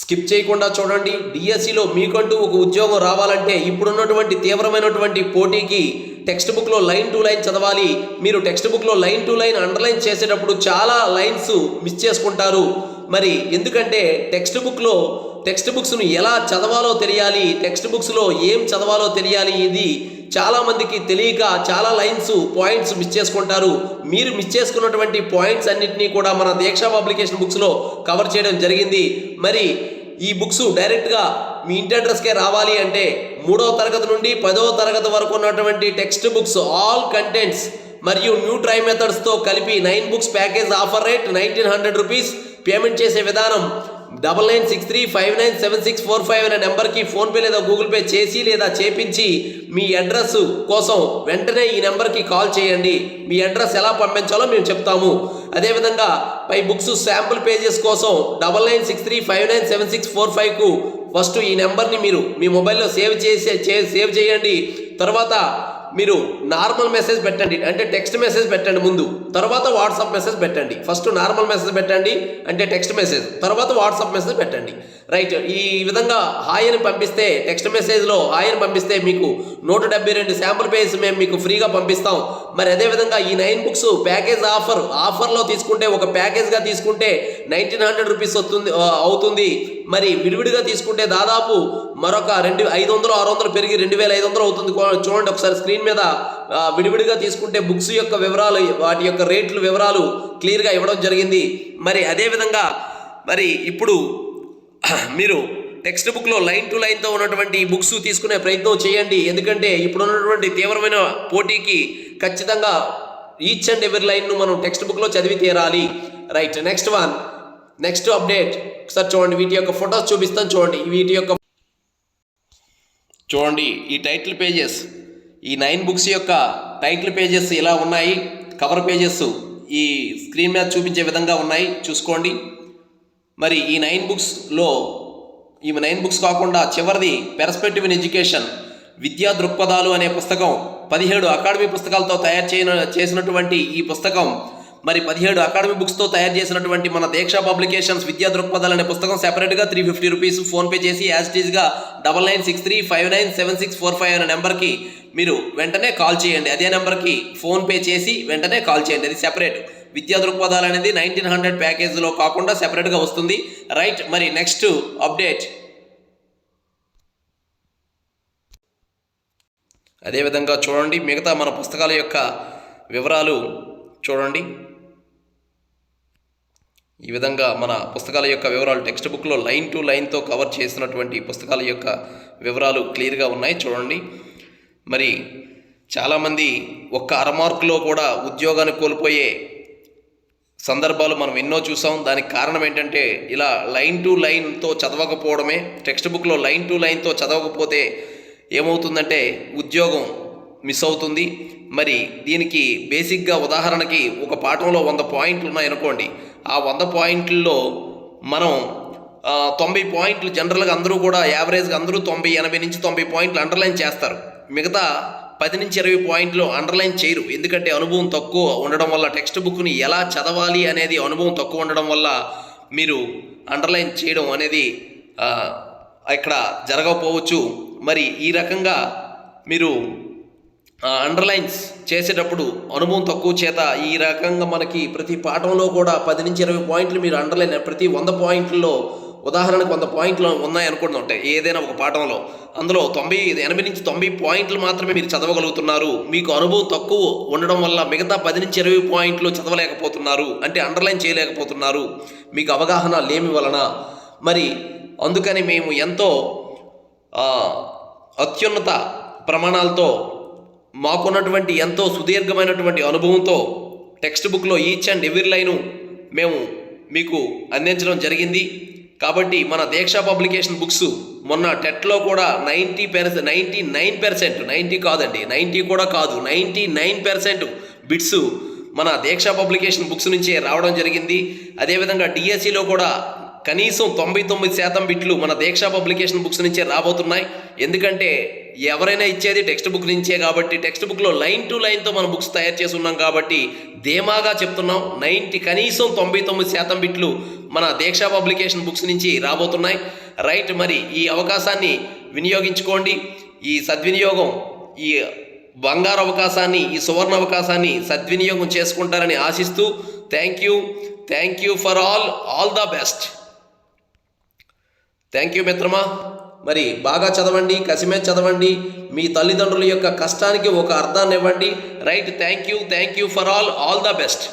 Skip చేయకుండా చూడండి. డిఎస్సిలో మీకంటూ ఒక ఉద్యోగం రావాలంటే ఇప్పుడున్నటువంటి తీవ్రమైనటువంటి పోటీకి టెక్స్ట్ బుక్లో లైన్ టు లైన్ చదవాలి. మీరు టెక్స్ట్ బుక్లో లైన్ టు లైన్ అండర్లైన్ చేసేటప్పుడు చాలా లైన్స్ మిస్ చేసుకుంటారు. మరి ఎందుకంటే టెక్స్ట్ బుక్లో టెక్స్ట్ బుక్స్ను ఎలా చదవాలో తెలియాలి టెక్స్ట్ బుక్స్లో ఏం చదవాలో తెలియాలి ఇది చాలామందికి తెలియక చాలా లైన్స్ పాయింట్స్ మిస్ చేసుకుంటారు. మీరు మిస్ చేసుకున్నటువంటి పాయింట్స్ అన్నిటినీ కూడా మన దీక్షా పబ్లికేషన్ బుక్స్లో కవర్ చేయడం జరిగింది. మరి ఈ బుక్స్ డైరెక్ట్గా మీ ఇంటి అడ్రస్కే రావాలి అంటే మూడవ తరగతి నుండి పదవ తరగతి వరకు ఉన్నటువంటి టెక్స్ట్ బుక్స్ ఆల్ కంటెంట్స్ మరియు న్యూ ట్రై మెథడ్స్తో కలిపి nine books package offer rate nineteen hundred rupees payment చేసే విధానం double nine six three five nine seven six four five అనే నెంబర్కి ఫోన్పే లేదా గూగుల్ పే చేసి లేదా చేపించి మీ అడ్రస్ కోసం వెంటనే ఈ నెంబర్కి కాల్ చేయండి. మీ అడ్రస్ ఎలా పంపించాలో మేము చెప్తాము. అదేవిధంగా పై బుక్స్ శాంపుల్ పేజెస్ కోసం double nine six three five nine seven six four ఫైవ్కు first ఈ నెంబర్ని మీరు మీ మొబైల్లో సేవ్ చేసే సేవ్ చేయండి. తర్వాత మీరు నార్మల్ మెసేజ్ పెట్టండి అంటే టెక్స్ట్ మెసేజ్ పెట్టండి ముందు. తర్వాత వాట్సాప్ మెసేజ్ పెట్టండి. ఫస్ట్ నార్మల్ మెసేజ్ పెట్టండి అంటే టెక్స్ట్ మెసేజ్ తర్వాత వాట్సాప్ మెసేజ్ పెట్టండి. రైట్ ఈ విధంగా హాయ్ అని పంపిస్తే టెక్స్ట్ మెసేజ్లో హాయ్ అని పంపిస్తే మీకు నూట డెబ్బై రెండు శాంపుల్ పేజ్ మేము మీకు ఫ్రీగా పంపిస్తాం. మరి అదేవిధంగా ఈ నైన్ బుక్స్ ప్యాకేజ్ ఆఫర్ ఆఫర్లో తీసుకుంటే ఒక ప్యాకేజ్గా తీసుకుంటే నైన్టీన్ హండ్రెడ్ రూపీస్ వస్తుంది అవుతుంది. మరి విడివిడిగా తీసుకుంటే దాదాపు మరొక రెండు ఐదు వందలు ఆరు వందలు పెరిగి రెండు వేల ఐదు వందలు అవుతుంది. చూడండి ఒకసారి స్క్రీన్ మీద విడివిడిగా తీసుకుంటే బుక్స్ యొక్క వివరాలు వాటి యొక్క రేట్లు వివరాలు క్లియర్గా ఇవ్వడం జరిగింది. మరి అదేవిధంగా మరి ఇప్పుడు మీరు టెక్స్ట్ బుక్లో లైన్ టు లైన్తో ఉన్నటువంటి బుక్స్ తీసుకునే ప్రయత్నం చేయండి. ఎందుకంటే ఇప్పుడు ఉన్నటువంటి తీవ్రమైన పోటీకి ఖచ్చితంగా ఈచ్ అండ్ ఎవరి లైన్ను మనం టెక్స్ట్ బుక్లో చదివి తీరాలి. Right next one next update sir చూడండి వీటి యొక్క ఫొటోస్ చూపిస్తాను చూడండి. వీటి యొక్క చూడండి ఈ టైటిల్ పేజెస్ ఈ నైన్ బుక్స్ యొక్క టైటిల్ పేజెస్ ఇలా ఉన్నాయి. కవర్ పేజెస్ ఈ స్క్రీన్ మీద చూపించే విధంగా ఉన్నాయి. చూసుకోండి. మరి ఈ నైన్ బుక్స్లో ఈ నైన్ బుక్స్ కాకుండా చివరిది పెర్స్పెక్టివ్ ఇన్ ఎడ్యుకేషన్ విద్యా దృక్పథాలు అనే పుస్తకం పదిహేడు అకాడమీ పుస్తకాలతో తయారు చేయన చేసినటువంటి ఈ పుస్తకం మరి పదిహేడు అకాడమీ బుక్స్తో తయారు చేసినటువంటి మన దీక్ష పబ్లికేషన్స్ విద్యా దృక్పథాలు అనే పుస్తకం సెపరేట్గా త్రీ ఫిఫ్టీ రూపీస్ ఫోన్పే చేసి as టీజ్గా double nine six three five nine seven six four five అనే నెంబర్కి మీరు వెంటనే కాల్ చేయండి. అదే నెంబర్కి ఫోన్పే చేసి వెంటనే కాల్ చేయండి. అది సెపరేట్ విద్యా దృక్పథాలు అనేది నైన్టీన్ హండ్రెడ్ ప్యాకేజ్లో కాకుండా సెపరేట్గా వస్తుంది. రైట్ మరి నెక్స్ట్ అప్డేట్. అదేవిధంగా చూడండి మిగతా మన పుస్తకాల యొక్క వివరాలు చూడండి. ఈ విధంగా మన పుస్తకాల యొక్క వివరాలు టెక్స్ట్ బుక్లో లైన్ టు లైన్తో కవర్ చేసినటువంటి పుస్తకాల యొక్క వివరాలు క్లియర్గా ఉన్నాయి చూడండి. మరి చాలామంది ఒక్క అరమార్కులో కూడా ఉద్యోగాన్ని కోల్పోయే సందర్భాలు మనం ఎన్నో చూసాం. దానికి కారణం ఏంటంటే ఇలా లైన్ టు లైన్తో చదవకపోవడమే. టెక్స్ట్ బుక్లో లైన్ టు లైన్తో చదవకపోతే ఏమవుతుందంటే ఉద్యోగం మిస్ అవుతుంది. మరి దీనికి బేసిక్గా ఉదాహరణకి ఒక పాఠంలో వంద పాయింట్లు ఉన్నాయనుకోండి. ఆ వంద పాయింట్లలో మనం తొంభై పాయింట్లు జనరల్గా అందరూ కూడా యావరేజ్గా అందరూ తొంభై ఎనభై నుంచి తొంభై పాయింట్లు అండర్లైన్ చేస్తారు. మిగతా పది నుంచి ఇరవై పాయింట్లు అండర్లైన్ చేయరు. ఎందుకంటే అనుభవం తక్కువ ఉండడం వల్ల టెక్స్ట్ బుక్ని ఎలా చదవాలి అనేది అనుభవం తక్కువ ఉండడం వల్ల మీరు అండర్లైన్ చేయడం అనేది ఇక్కడ జరగకపోవచ్చు. మరి ఈ రకంగా మీరు అండర్లైన్స్ చేసేటప్పుడు అనుభవం తక్కువ చేత ఈ రకంగా మనకి ప్రతి పాఠంలో కూడా పది నుంచి ఇరవై పాయింట్లు మీరు అండర్లైన్ ప్రతి వంద పాయింట్లలో ఉదాహరణకు వంద పాయింట్లు ఉన్నాయి అనుకుంటూ ఉంటాయి ఏదైనా ఒక పాఠంలో. అందులో తొంభై ఎనభై నుంచి తొంభై పాయింట్లు మాత్రమే మీరు చదవగలుగుతున్నారు. మీకు అనుభవం తక్కువ ఉండడం వల్ల మిగతా పది నుంచి ఇరవై పాయింట్లు చదవలేకపోతున్నారు. అంటే అండర్లైన్ చేయలేకపోతున్నారు. మీకు అవగాహన లేమి వలన. మరి అందుకని మేము ఎంతో అత్యున్నత ప్రమాణాలతో మాకున్నటువంటి ఎంతో సుదీర్ఘమైనటువంటి అనుభవంతో టెక్స్ట్ బుక్లో ఈచ్ అండ్ ఎవ్రీ లైను మేము మీకు అందించడం జరిగింది. కాబట్టి మన దీక్ష పబ్లికేషన్ బుక్స్ మొన్న టెట్లో కూడా ninety percent ninety nine percent ninety కాదండి నైంటీ కూడా కాదు నైంటీ నైన్ పర్సెంట్ బిట్స్ మన దీక్ష పబ్లికేషన్ బుక్స్ నుంచే రావడం జరిగింది. అదేవిధంగా డిఎస్సిలో కూడా కనీసం తొంభై తొమ్మిది శాతం బిట్లు మన దీక్ష పబ్లికేషన్ బుక్స్ నుంచే రాబోతున్నాయి. ఎందుకంటే ఎవరైనా ఇచ్చేది టెక్స్ట్ బుక్ నుంచే కాబట్టి టెక్స్ట్ బుక్లో లైన్ టు లైన్తో మన బుక్స్ తయారు చేసి ఉన్నాం కాబట్టి ధీమాగా చెప్తున్నాం. నైంటీ కనీసం తొంభై తొమ్మిది శాతం బిట్లు మన దీక్ష పబ్లికేషన్ బుక్స్ నుంచి రాబోతున్నాయి. రైట్ మరి ఈ అవకాశాన్ని వినియోగించుకోండి. ఈ సద్వినియోగం ఈ బంగారు అవకాశాన్ని ఈ సువర్ణ అవకాశాన్ని సద్వినియోగం చేసుకుంటారని ఆశిస్తూ thank you thank you for all all the best thank you మిత్రమా. మరి బాగా చదవండి కసిమే చదవండి మీ తల్లిదండ్రుల యొక్క కష్టానికి ఒక అర్థాన్ని ఇవ్వండి. Right thank you thank you for all all the best